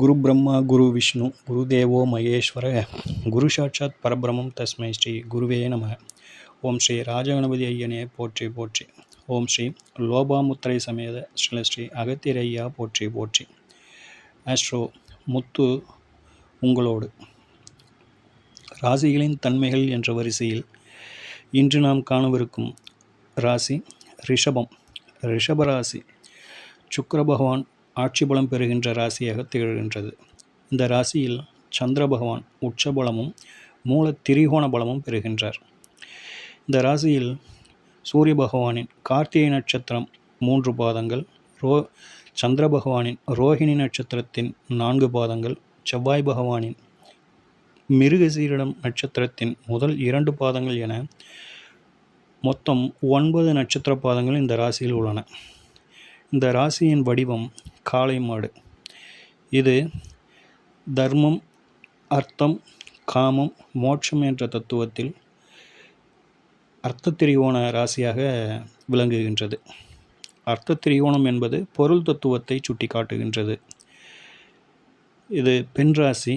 குரு பிரம்மா குரு விஷ்ணு குரு தேவோ மகேஸ்வர குரு சாட்சாத் பரபிரமம் தஸ்மை ஸ்ரீ குருவே நம. ஓம் ஸ்ரீ ராஜகணபதி ஐயனே போற்றி போற்றி. ஓம் ஸ்ரீ லோபாமுத்திரை சமேத ஸ்ரீல ஸ்ரீ அகத்தியர் ஐயா போற்றி போற்றி. ஆஸ்ட்ரோ முத்து உங்களோடு. ராசிகளின் தன்மைகள் என்ற வரிசையில் இன்று நாம் காணவிருக்கும் ராசி ரிஷபம். ரிஷபராசி சுக்கர பகவான் ஆட்சி பலம் பெறுகின்ற ராசியாக திகழ்கின்றது. இந்த ராசியில் சந்திர பகவான் உச்சபலமும் மூல திரிகோண பலமும் பெறுகின்றார். இந்த ராசியில் சூரிய பகவானின் கார்த்திகை நட்சத்திரம் மூன்று பாதங்கள் ரோ சந்திர பகவானின் ரோஹிணி நட்சத்திரத்தின் நான்கு பாதங்கள் செவ்வாய் பகவானின் மிருகசீரிடம் நட்சத்திரத்தின் முதல் இரண்டு பாதங்கள் என மொத்தம் ஒன்பது நட்சத்திர பாதங்கள் இந்த ராசியில் உள்ளன. இந்த ராசியின் வடிவம் காளை மாடு. இது தர்மம் அர்த்தம் காமம் மோட்சம் என்ற தத்துவத்தில் அர்த்த திரிகோண ராசியாக விளங்குகின்றது. அர்த்த திரிகோணம் என்பது பொருள் தத்துவத்தை சுட்டி காட்டுகின்றது இது பெண் ராசி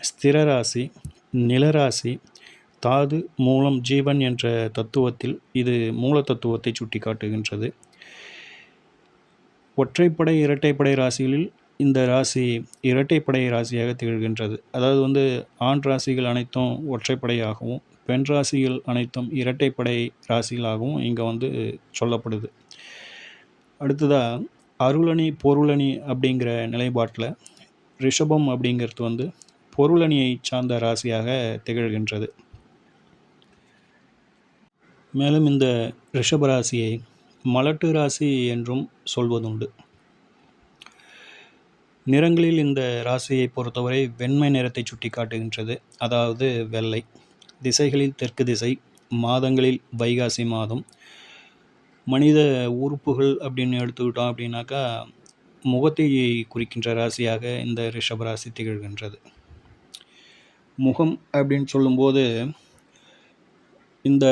ஸ்திர ராசி நிலராசி தாது மூலம் ஜீவன் என்ற தத்துவத்தில் இது மூல தத்துவத்தை சுட்டி காட்டுகின்றது ஒற்றைப்படை இரட்டைப்படை ராசிகளில் இந்த ராசி இரட்டைப்படை ராசியாக திகழ்கின்றது. அதாவது வந்து ஆண் ராசிகள் அனைத்தும் ஒற்றைப்படையாகவும் பெண் ராசிகள் அனைத்தும் இரட்டைப்படை ராசிகளாகவும் இங்கே வந்து சொல்லப்படுது. அடுத்ததாக அருளணி பொருளணி அப்படிங்கிற நிலைப்பாட்டில் ரிஷபம் அப்படிங்கிறது வந்து பொருளணியை சார்ந்த ராசியாக திகழ்கின்றது. மேலும் இந்த ரிஷப ராசியை மலட்டு ராசி என்றும் சொல்வதுண்டு. நிறங்களில் இந்த ராசியை பொறுத்தவரை வெண்மை நிறத்தை சுட்டி காட்டுகின்றது அதாவது வெள்ளை. திசைகளில் தெற்கு திசை மாதங்களில் வைகாசி மாதம். மனித உறுப்புகள் அப்படின்னு எடுத்துக்கிட்டோம் அப்படின்னாக்கா முகத்தை குறிக்கின்ற ராசியாக இந்த ரிஷப ராசி திகழ்கின்றது. முகம் அப்படின்னு சொல்லும்போது இந்த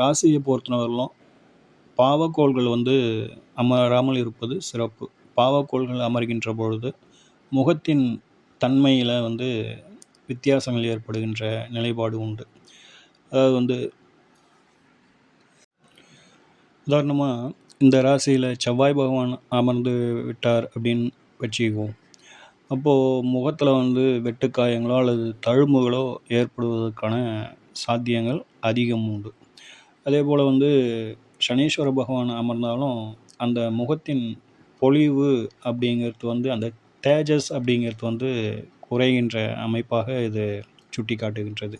ராசியை பொறுத்தவரையிலும் பாவக்கோள்கள் வந்து அமராமல் இருப்பது சிறப்பு. பாவக்கோள்கள் அமர்கின்ற பொழுது முகத்தின் தன்மையில் வந்து வித்தியாசங்கள் ஏற்படுகின்ற நிலைப்பாடு உண்டு. அதாவது வந்து உதாரணமாக இந்த ராசியில் செவ்வாய் பகவான் அமர்ந்து விட்டார் அப்படின்னு வச்சுக்குவோம். அப்போது முகத்தில் வந்து வெட்டுக்காயங்களோ அல்லது தழும்புகளோ ஏற்படுவதற்கான சாத்தியங்கள் அதிகம் உண்டு. அதே போல் வந்து சனீஸ்வர பகவான் அமர்ந்தாலும் அந்த முகத்தின் பொலிவு அப்படிங்கிறது வந்து அந்த தேஜஸ் அப்படிங்கிறது வந்து குறைகின்ற அமைப்பாக இது சுட்டி காட்டுகின்றது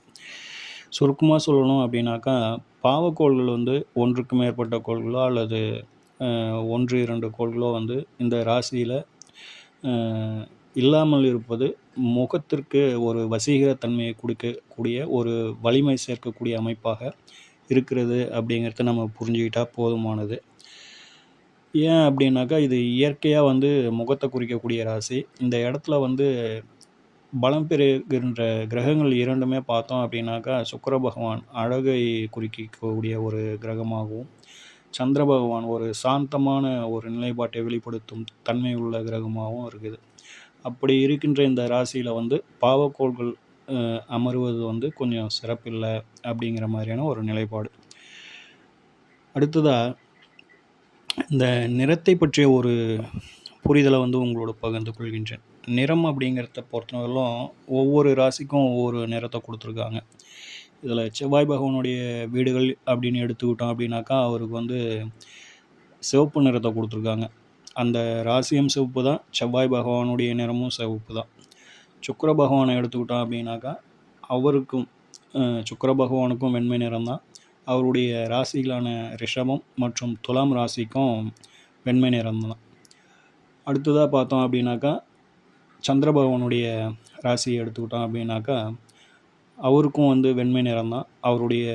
சுருக்கமாக சொல்லணும் அப்படின்னாக்கா பாவக்கோள்கள் வந்து ஒன்றுக்கு மேற்பட்ட கோள்களோ அல்லது ஒன்று இரண்டு கோள்களோ வந்து இந்த ராசியில் இல்லாமல் இருப்பது முகத்திற்கு ஒரு வசீகரத்தன்மையை கொடுக்கக்கூடிய ஒரு வலிமை சேர்க்கக்கூடிய அமைப்பாக இருக்கிறது அப்படிங்கிறத நம்ம புரிஞ்சுக்கிட்டா போதுமானது. ஏன் அப்படின்னாக்கா இது இயற்கையாக வந்து முகத்தை குறிக்கக்கூடிய ராசி. இந்த இடத்துல வந்து பலம் பெறுகின்ற கிரகங்கள் இரண்டுமே பார்த்தோம் அப்படின்னாக்கா சுக்கர பகவான் அழகை குறிக்கக்கூடிய ஒரு கிரகமாகவும் சந்திர பகவான் ஒரு சாந்தமான ஒரு நிலைப்பாட்டை வெளிப்படுத்தும் தன்மை உள்ள கிரகமாகவும் இருக்குது. அப்படி இருக்கின்ற இந்த ராசியில் வந்து பாவக்கோள்கள் அமருவது வந்து கொஞ்சம் சிறப்பில்லை அப்படிங்கிற மாதிரியான ஒரு நிலைப்பாடு. அடுத்ததாக இந்த நிறத்தை பற்றிய ஒரு புரிதலை வந்து உங்களோட பகிர்ந்து கொள்கின்றேன். நிறம் அப்படிங்கிறத பொறுத்தவரையிலும் ஒவ்வொரு ராசிக்கும் ஒவ்வொரு நிறத்தை கொடுத்துருக்காங்க. இதில் செவ்வாய் பகவானுடைய வீடுகள் அப்படின்னு எடுத்துக்கிட்டோம் அப்படின்னாக்கா அவருக்கு வந்து சிவப்பு நிறத்தை கொடுத்துருக்காங்க. அந்த ராசியும் சிவப்பு தான் செவ்வாய் பகவானுடைய நிறமும் சிவப்பு தான். சுக்கர பகவானை எடுத்துக்கிட்டோம் அப்படின்னாக்கா அவருக்கும் சுக்கர பகவானுக்கும் வெண்மை நிறம் தான் அவருடைய ராசிகளான ரிஷபம் மற்றும் துலாம் ராசிக்கும் வெண்மை நிறம் தான் அடுத்ததாக பார்த்தோம் அப்படின்னாக்கா சந்திர பகவானுடைய ராசியை எடுத்துக்கிட்டோம் அப்படின்னாக்கா அவருக்கும் வந்து வெண்மை நிறம் தான் அவருடைய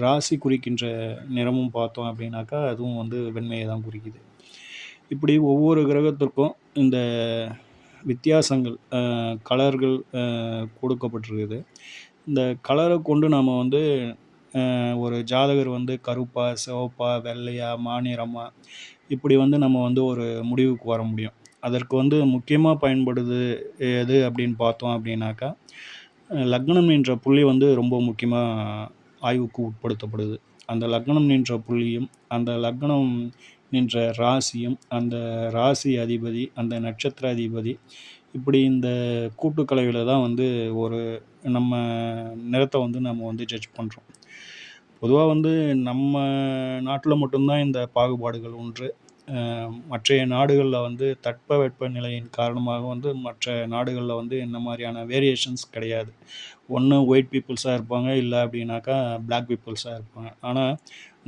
ராசி குறிக்கின்ற நிறமும் பார்த்தோம் அப்படின்னாக்கா அதுவும் வந்து வெண்மையை தான் குறிக்குது. இப்படி ஒவ்வொரு கிரகத்திற்கும் இந்த வித்தியாசங்கள் கலர்கள் கொடுக்கப்பட்டிருக்குது இந்த கலரை கொண்டு நாம் வந்து ஒரு ஜாதகர் வந்து கருப்பா சிவப்பா வெள்ளையா மாநிறமா இப்படி வந்து நம்ம வந்து ஒரு முடிவுக்கு வர முடியும் அதற்கு வந்து முக்கியமாக பயன்படுது எது அப்படின்னு பார்த்தோம் அப்படின்னாக்கா, லக்னம் என்ற புள்ளி வந்து ரொம்ப முக்கியமாக ஆய்வுக்கு உட்படுத்தப்படுது. அந்த லக்னம் நின்ற புள்ளியும், அந்த லக்னம் நின்ற ராசியும், அந்த ராசி அதிபதி, அந்த நட்சத்திர அதிபதி, இப்படி இந்த கூட்டுக்கலவையில தான் வந்து ஒரு நம்ம நிறத்தை வந்து நம்ம வந்து ஜட்ஜ் பண்ணுறோம் பொதுவாக வந்து நம்ம நாட்டில் மட்டும் தான் இந்த பாகுபாடுகள் ஒன்று மற்றைய நாடுகளில் வந்து தட்பவெப்பநிலையின் காரணமாக வந்து மற்ற நாடுகளில் வந்து இந்த மாதிரியான வேரியேஷன்ஸ் கிடையாது. ஒன்று ஒயிட் பீப்புள்ஸாக இருப்பாங்க, இல்லை அப்படின்னாக்கா பிளாக் பீப்புள்ஸாக இருப்பாங்க. ஆனால்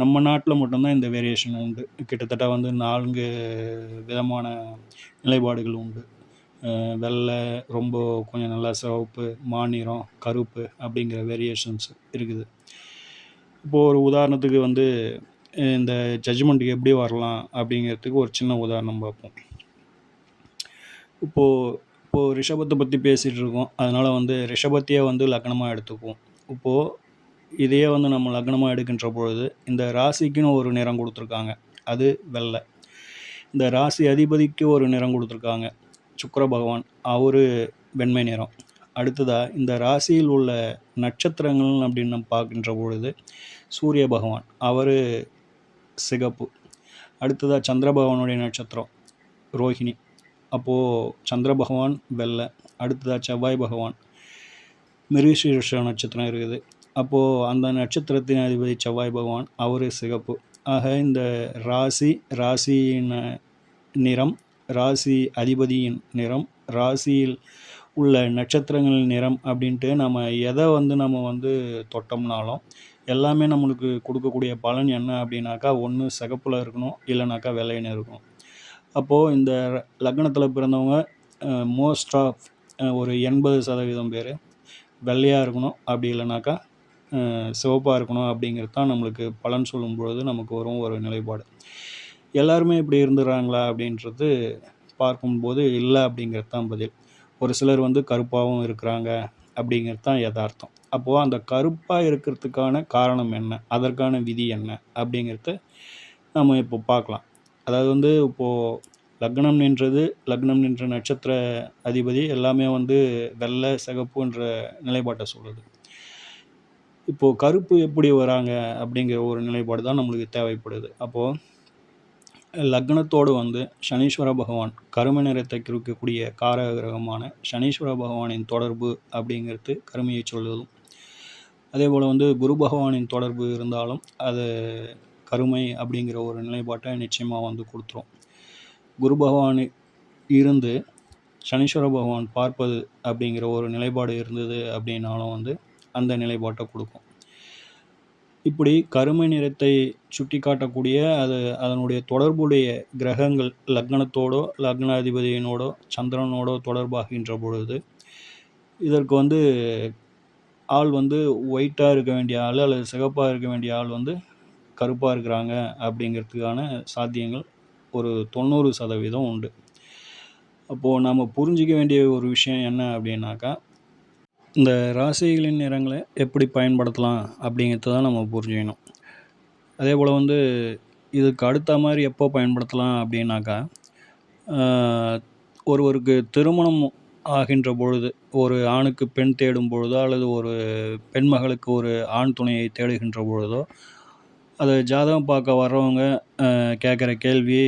நம்ம நாட்டில் மட்டும்தான் இந்த வேரியேஷன் உண்டு. கிட்டத்தட்ட வந்து நான்கு விதமான நிலைப்பாடுகள் உண்டு. வெள்ளை, ரொம்ப கொஞ்சம் நல்லா சிவப்பு, மாநிறம், கருப்பு அப்படிங்கிற வேரியேஷன்ஸ் இருக்குது. இப்போது ஒரு உதாரணத்துக்கு வந்து இந்த ஜட்ஜ்மெண்ட்டுக்கு எப்படி வரலாம் அப்படிங்கிறதுக்கு ஒரு சின்ன உதாரணம் பார்ப்போம். இப்போது இப்போது ரிஷபத்தை பற்றி பேசிகிட்டு இருக்கோம். அதனால் வந்து ரிஷபத்தையே வந்து லக்னமாக எடுத்துக்குவோம். இப்போது இதையே வந்து நம்ம லக்னமாக எடுக்கின்ற பொழுது, இந்த ராசிக்குன்னு ஒரு நிறம் கொடுத்துருக்காங்க அது வெள்ளை. இந்த ராசி அதிபதிக்கு ஒரு நிறம் கொடுத்துருக்காங்க சுக்கர பகவான். அவரு வெண்மை நிறம். அடுத்ததாக இந்த ராசியில் உள்ள நட்சத்திரங்கள் அப்படின்னு நம்ம பார்க்கின்ற பொழுது, சூரிய பகவான். அவரு சிகப்பு. அடுத்ததாக சந்திர பகவானுடைய நட்சத்திரம் ரோஹிணி. அப்போது சந்திர பகவான் வெள்ளை. அடுத்ததாக செவ்வாய் பகவான். மிருகசீரிஷ நட்சத்திரம் இருக்குது. அப்போது அந்த நட்சத்திரத்தின் அதிபதி செவ்வாய் பகவான். அவர் சிகப்பு. ஆக இந்த ராசி, ராசியின் நிறம், ராசி அதிபதியின் நிறம், ராசியில் உள்ள நட்சத்திரங்களின் நிறம் அப்படின்ட்டு நம்ம எதை வந்து நம்ம வந்து தொட்டோம்னாலும், எல்லாமே நம்மளுக்கு கொடுக்கக்கூடிய பலன் என்ன அப்படின்னாக்கா, ஒன்று சிகப்பில் இருக்கணும், இல்லைனாக்கா வெள்ளைன்னு இருக்கணும். அப்போது இந்த லக்னத்தில் பிறந்தவங்க மோஸ்ட் ஆஃப் ஒரு எண்பது சதவீதம் பேர் வெள்ளையாக இருக்கணும். அப்படி இல்லைனாக்கா சிவப்பாக இருக்கணும் அப்படிங்கிறது தான் நம்மளுக்கு பலன் சொல்லும்பொழுது நமக்கு வரும் ஒரு நிலைப்பாடு. எல்லாருமே இப்படி இருந்துடுறாங்களா அப்படின்றது பார்க்கும்போது, இல்லை அப்படிங்கிறது தான் பதில். ஒரு சிலர் வந்து கருப்பாகவும் இருக்கிறாங்க அப்படிங்கிறது தான் யதார்த்தம் அப்போது அந்த கருப்பாக இருக்கிறதுக்கான காரணம் என்ன? அதற்கான விதி என்ன? அப்படிங்கிறத நம்ம இப்போ பார்க்கலாம். அதாவது வந்து இப்போது லக்னம் நின்றது, லக்னம் நின்ற நட்சத்திர அதிபதி எல்லாமே வந்து வெள்ளை, சிகப்புன்ற நிலைப்பாட்டை சொல்லுது. இப்போது கருப்பு எப்படி வராங்க அப்படிங்கிற ஒரு நிலைப்பாடு தான் நம்மளுக்கு தேவைப்படுது. அப்போது லக்னத்தோடு வந்து சனீஸ்வர பகவான் கருமை நிறத்தை குறிக்கக்கூடிய காரக கிரகமான சனீஸ்வர பகவானின் தொடர்பு அப்படிங்கிறது கருமையை சொல்லுவதும் அதே போல் வந்து குரு பகவானின் தொடர்பு இருந்தாலும், அது கருமை அப்படிங்கிற ஒரு நிலைப்பாட்டை நிச்சயமாக வந்து கொடுத்துரும் குரு பகவான் இருந்து சனீஸ்வர பகவான் பார்ப்பது அப்படிங்கிற ஒரு நிலைப்பாடு இருந்தது அப்படின்னாலும் வந்து, அந்த நிலைப்பாட்டை கொடுக்கும் இப்படி கருமை நிறத்தை சுட்டிக்காட்டக்கூடிய அது அதனுடைய தொடர்புடைய கிரகங்கள் லக்னத்தோடோ, லக்னாதிபதியினோடோ, சந்திரனோடோ தொடர்பாகின்ற பொழுது, இதற்கு வந்து ஆள் வந்து ஒயிட்டாக இருக்க வேண்டிய ஆள் அல்லது சிகப்பாக இருக்க வேண்டிய ஆள் வந்து கருப்பாக இருக்கிறாங்க அப்படிங்கிறதுக்கான சாத்தியங்கள் ஒரு 90% உண்டு. அப்போது நாம் புரிஞ்சுக்க வேண்டிய ஒரு விஷயம் என்ன அப்படின்னாக்கா, இந்த ராசிகளின் நிறங்களை எப்படி பயன்படுத்தலாம் அப்படிங்கிறத தான் நம்ம புரிஞ்சுக்கணும். அதேபோல வந்து இதுக்கு அடுத்த மாதிரி எப்போ பயன்படுத்தலாம் அப்படின்னாக்கா, ஒருவருக்கு திருமணம் ஆகின்ற பொழுது, ஒரு ஆணுக்கு பெண் தேடும் பொழுதோ, அல்லது ஒரு பெண் மகளுக்கு ஒரு ஆண் துணையை தேடுகின்ற பொழுதோ, அதை ஜாதகம் பார்க்க வர்றவங்க கேட்குற கேள்வி,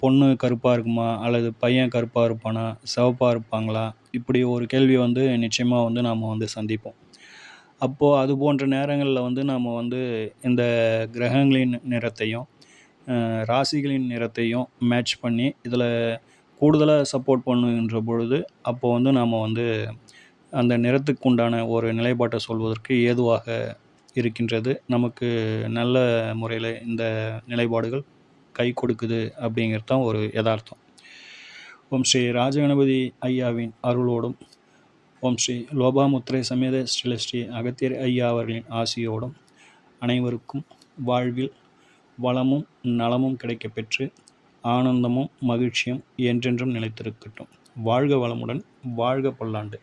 பொண்ணு கருப்பாக இருக்குமா? அல்லது பையன் கருப்பாக இருப்பானா? சிவப்பாக இருப்பாங்களா? இப்படி ஒரு கேள்வி வந்து நிச்சயமாக வந்து நாம் வந்து சந்திப்போம். அப்போது அது போன்ற நேரங்களில் வந்து நாம் வந்து இந்த கிரகங்களின் நிறத்தையும், ராசிகளின் நிறத்தையும் மேட்ச் பண்ணி, இதில் கூடுதலாக சப்போர்ட் பண்ணுகின்ற பொழுது, அப்போது வந்து நாம் வந்து அந்த நிறத்துக்கு உண்டான ஒரு நிலைப்பாட்டை சொல்வதற்கு ஏதுவாக இருக்கின்றது. நமக்கு நல்ல முறையில் இந்த நிலைப்பாடுகள் கை கொடுக்குது அப்படிங்கிறது தான் ஒரு எதார்த்தம். ஓம் ஸ்ரீ ராஜகணபதி ஐயாவின் அருளோடும், ஓம் ஸ்ரீ லோபாமுத்திரை சமேத ஸ்ரீல ஸ்ரீ அகத்தியர் ஐயா அவர்களின் ஆசியோடும், அனைவருக்கும் வாழ்வில் வளமும், நலமும் கிடைக்கப்பெற்று ஆனந்தமும், மகிழ்ச்சியும் என்றென்றும் நிலைத்திருக்கட்டும். வாழ்க வளமுடன்! வாழ்க பல்லாண்டு!